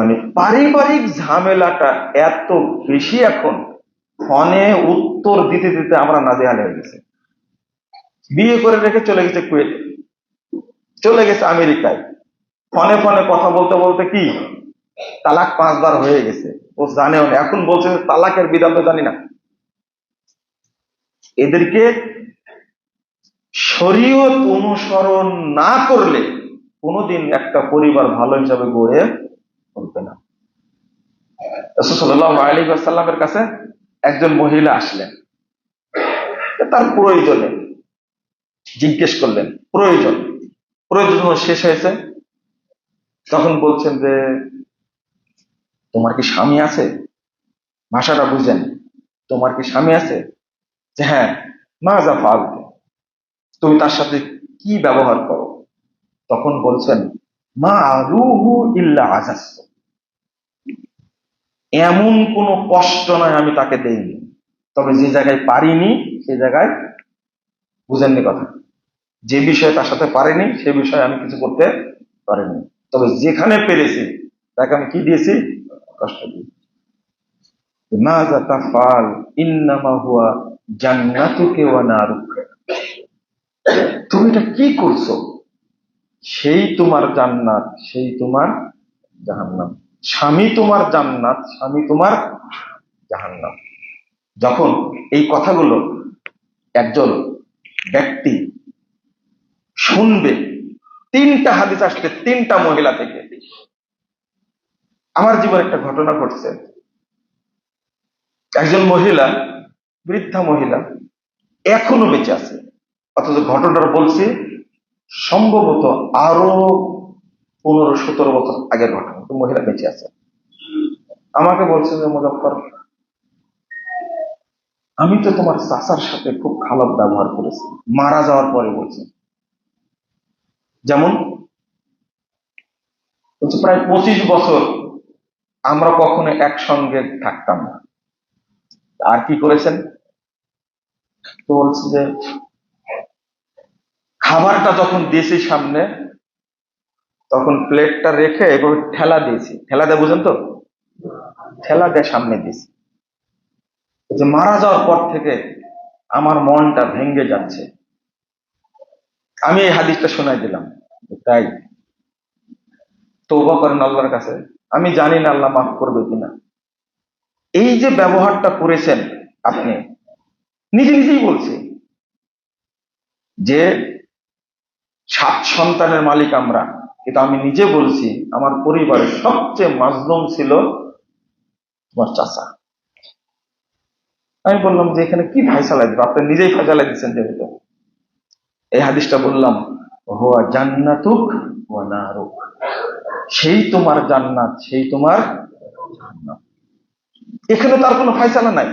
মানে পারিবারিক ঝামেলাটা এত বেশি এখন, ফোনে উত্তর দিতে দিতে আমরা নাজেহাল হয়ে গেছে। বিয়ে করে রেখে চলে গেছে কুয়েতে, চলে গেছে আমেরিকায়। ফোনে ফোনে কথা বলতে বলতে কি, তালাক পাঁচবার হয়ে গেছে। ও জানেও না, এখন বলছে তালাকের বিধান তো জানি না। এদেরকে শরীয়ত অনুসরণ না করলে কোনোদিন একটা পরিবার ভালো হিসাবে গড়ে উঠবে না। রসুল্লাহ আলী সাল্লামের কাছে একজন মহিলা আসলেন। তার প্রয়োজনে জিজ্ঞেস করলেন, প্রয়োজন। প্রয়োজন শেষ হয়েছে, তখন বলছেন যে, তোমার কি স্বামী আছে? ভাষাটা বুঝেন। তোমার কি স্বামী আছে? যে হ্যাঁ মা যা ফাল তুমি তার সাথে কি ব্যবহার করো? তখন বলছেন, মা রুহু ইল্লা আজাস। এমন কোনো কষ্ট নয় আমি তাকে দেইনি। তবে যে জায়গায় পারিনি, সে জায়গায় বুঝেননি কথা। যে বিষয়ে তার সাথে পারিনি, সে বিষয়ে আমি কিছু করতে পারিনি। তবে যেখানে পেরেছি, তাকে আমি কি দিয়েছি? কষ্ট দিয়েছি। তুমি এটা কি করছ? সেই তোমার জান্নাত, সেই তোমার জাহান্নাম। স্বামী তোমার জান্নাত, স্বামী তোমার জাহান্নাম। যখন এই কথাগুলো একজন ব্যক্তি শুনবে, তিনটা হাদিস আসছে তিনটা মহিলা থেকে। আমার জীবনে একটা ঘটনা ঘটছে। একজন মহিলা, বৃদ্ধা মহিলা, এখনও বেঁচে আছে। অথচ ঘটনাটা বলছি, সম্ভবত আরও পনেরো, সতেরো বছর আগের ঘটনা তো মহিলা বেঁচে আছে। আমাকে বলছে যে মুজফর আমি তো তোমার চাচার সাথে খুব খারাপ ব্যবহার করেছি। মারা যাওয়ার পরে বলছে। যেমন, বলছে, প্রায় পঁচিশ বছর আমরা কখনো একসঙ্গে থাকতাম না। আর কি করেছেন? তো বলছে যে, খাবারটা যখন দিয়েছি সামনে তখন প্লেটটা রেখে এভাবে ঠেলা দিয়েছি। ঠেলা দেয় বুঝেন তো? ঠেলা দিয়ে, সামনে দিয়েছি। যে মারা যাওয়ার পর থেকে আমার মনটা ভেঙ্গে যাচ্ছে। আমি এই হাদিসটা শোনাই দিলাম। তাই তৌবা করেন আল্লাহর কাছে। আমি জানি না আল্লাহ মাফ করবে কিনা। এই যে ব্যবহারটা করেছেন আপনি, নিজে নিজেই বলছি যে সাত সন্তানের মালিক আমরা। কিন্তু আমি নিজে বলছি, আমার পরিবারের সবচেয়ে মাজলুম ছিল তোমার চাচা। আমি বললাম যে, এখানে কি ফাইসালা দিবে? আপনি নিজেই ফাইসালা দিচ্ছেন যেহেতু এই হাদিসটা বললাম, হোয়া জান্নাতুক ওয়া নারুক। সেই তোমার জান্নাত, সেই তোমার এখানে তার কোনো ফাইসালা নাই।